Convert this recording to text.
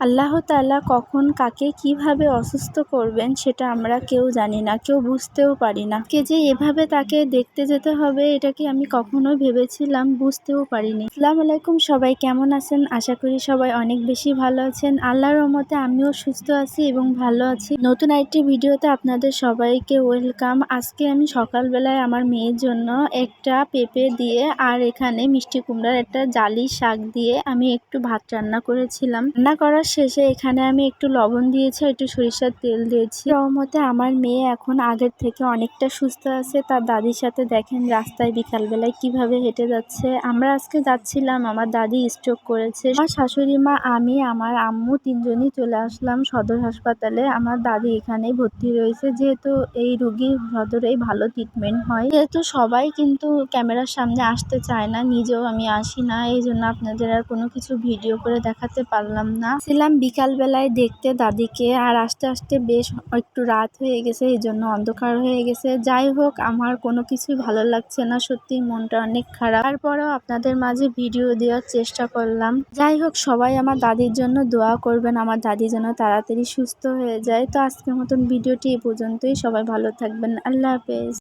আল্লাহ তাআলা কখন কাকে কীভাবে অসুস্থ করবেন সেটা আমরা কেউ জানি না, কেউ বুঝতেও পারি না। কে যে এভাবে তাকে দেখতে যেতে হবে, এটা কি আমি কখনো ভেবেছিলাম, বুঝতেও পারিনি। আসসালামু আলাইকুম, সবাই কেমন আছেন? আশা করি সবাই অনেক বেশি ভালো আছেন। আল্লাহর রহমতে আমিও সুস্থ আছি এবং ভালো আছি। নতুন আরেকটি ভিডিওতে আপনাদের সবাইকে ওয়েলকাম। আজকে আমি সকালবেলায় আমার মেয়ের জন্য একটা পেঁপে দিয়ে আর এখানে মিষ্টি কুমড়ার একটা জালি শাক দিয়ে আমি একটু ভাত রান্না করেছিলাম। রান্না করার শেষে এখানে আমি একটু লবণ দিয়েছি একটু সরিষার তেল দিয়েছি। মতে আমার মেয়ে এখন আগের থেকে অনেকটা সুস্থ আছে। তার দাদির সাথে দেখেন রাস্তায় বিকালবেলায় কীভাবে হেঁটে যাচ্ছে। আমরা আজকে যাচ্ছিলাম, আমার দাদি স্ট্রোক করেছে। আমার শাশুড়ি মা, আমি, আমার আম্মু তিনজনই চলে আসলাম সদর হাসপাতালে। আমার দাদি এখানেই ভর্তি রয়েছে। যেহেতু এই রুগী সদরেই ভালো ট্রিটমেন্ট হয়। যেহেতু সবাই কিন্তু ক্যামেরার সামনে আসতে চায় না, নিজেও আমি আসি না। এই জন্য আপনাদের আর কোনো কিছু ভিডিও করে দেখাতে পারলাম না। ছিলাম বিকালবেলায় দেখতে দাদিকে, আর আস্তে আস্তে বেশ একটু রাত হয়ে গেছে, এই জন্য অন্ধকার হয়ে গেছে। যাই হোক, আমার কোনো কিছুই ভালো লাগছে না, সত্যি মনটা অনেক খারাপ। তারপরেও আপনাদের মাঝে ভিডিও দেওয়ার চেষ্টা করলাম। যাই হোক, সবাই আমার দাদির জন্য দোয়া করবেন, আমার দাদি যেন তাড়াতাড়ি সুস্থ হয়ে যায়। তো আজকের মতন ভিডিওটি এ পর্যন্তই, সবাই ভালো থাকবেন, আল্লাহ হাফেজ।